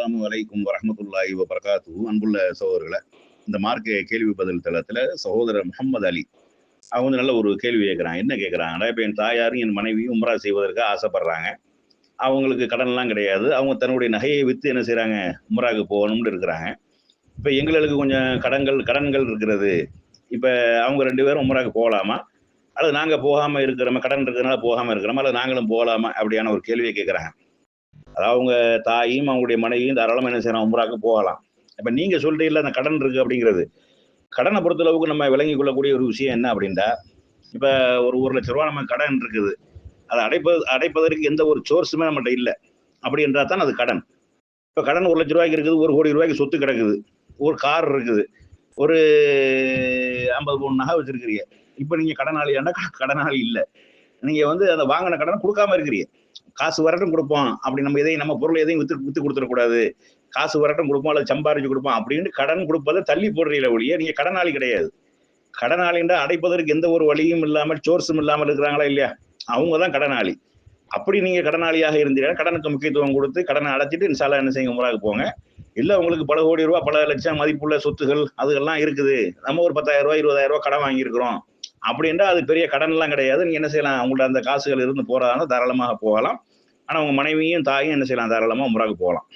அஸ்லாம் வலைக்கும் வரமத்துல்லாஹி வபரகாத்து அன்புள்ள சகோதரர்களை இந்த மார்க்க கேள்வி பதில் தளத்துல சகோதரர் முகமது அலி அவங்க வந்து நல்ல ஒரு கேள்வி கேட்குறாங்க என்ன கேட்குறாங்கன்னா இப்போ என் தாயாரும் என் மனைவியும் உம்ரா செய்வதற்கு ஆசைப்படுறாங்க. அவங்களுக்கு கடன்லாம் கிடையாது. அவங்க தன்னுடைய நகையை விற்று என்ன செய்கிறாங்க உம்ராவுக்கு போகணும்னு இருக்கிறாங்க. இப்போ எங்களுக்கு கொஞ்சம் கடன்கள் கடன்கள் இருக்கிறது. இப்போ அவங்க ரெண்டு பேரும் உம்ராவுக்கு போகலாமா? அல்லது நாங்கள் போகாமல் இருக்கிறோமா? கடன் இருக்கிறதுனால போகாமல் இருக்கிறோமா? அல்லது நாங்களும் போகலாமா? அப்படியான ஒரு கேள்வியை கேட்குறாங்க. அதாவது அவங்க தாயும் அவங்களுடைய மனைவியும் தாராளமாக என்ன செய்யலாம் உம்ராக்கு போகலாம். இப்போ நீங்கள் சொல்கிறீங்கள அந்த கடன் இருக்குது அப்படிங்கிறது. கடனை பொறுத்தளவுக்கு நம்ம விளங்கி கொள்ளக்கூடிய ஒரு விஷயம் என்ன அப்படின்டா இப்போ ஒரு ஒரு லட்ச ரூபா நம்ம கடன் இருக்குது. அதை அடைப்பது அடைப்பதற்கு எந்த ஒரு சோர்ஸுமே நம்மகிட்ட இல்லை. அப்படி என்றால் தான் அது கடன். இப்போ கடன் ஒரு லட்ச ரூபாய்க்கு இருக்குது ஒரு கோடி ரூபாய்க்கு சொத்து கிடக்குது. ஒரு கார் இருக்குது. ஒரு ஐம்பது பவுன் நகை வச்சிருக்கிறீங்க. இப்போ நீங்கள் கடனாளியாண்டா கடனாளி இல்லை. நீங்கள் வந்து அந்த வாங்கின கடனை கொடுக்காம இருக்கிறீங்க. காசு வரட்டும் கொடுப்போம். அப்படி நம்ம எதையும் நம்ம பொருளை எதையும் வித்து வித்து கொடுத்துடக்கூடாது. காசு வரட்டும் கொடுப்போம் அல்லது சம்பாரிச்சு கொடுப்போம் அப்படின்னு கடன் கொடுப்பதை தள்ளி போடுறீங்கள ஒழிய நீங்க கடனாளி கிடையாது. கடனாளின்றா அடைப்பதற்கு எந்த ஒரு வழியும் இல்லாமல் சோர்ஸும் இல்லாமல் இருக்கிறாங்களா இல்லையா? அவங்க தான் கடனாளி. அப்படி நீங்க கடனாளியாக இருந்தீங்கன்னா கடனுக்கு முக்கியத்துவம் கொடுத்து கடனை அடைச்சிட்டு இன்சாலா என்ன செய்யுங்க முறாக போங்க. இல்லை உங்களுக்கு பல கோடி ரூபா பல லட்சம் மதிப்புள்ள சொத்துகள் அதுகள்லாம் இருக்குது. நம்ம ஒரு பத்தாயிரம் ரூபாய் இருபதாயிரம் ரூபாய் கடன் வாங்கியிருக்கிறோம். அப்படின்றா அது பெரிய கடன்லாம் கிடையாது. நீங்க என்ன செய்யலாம்? அவங்கள்ட்ட அந்த காசுகள் இருந்து போகிறதால தாராளமாக போகலாம். ஆனா உங்க மனைவியும் தாயும் என்ன செய்யலாம்? தாராளமா உமராக போகலாம்.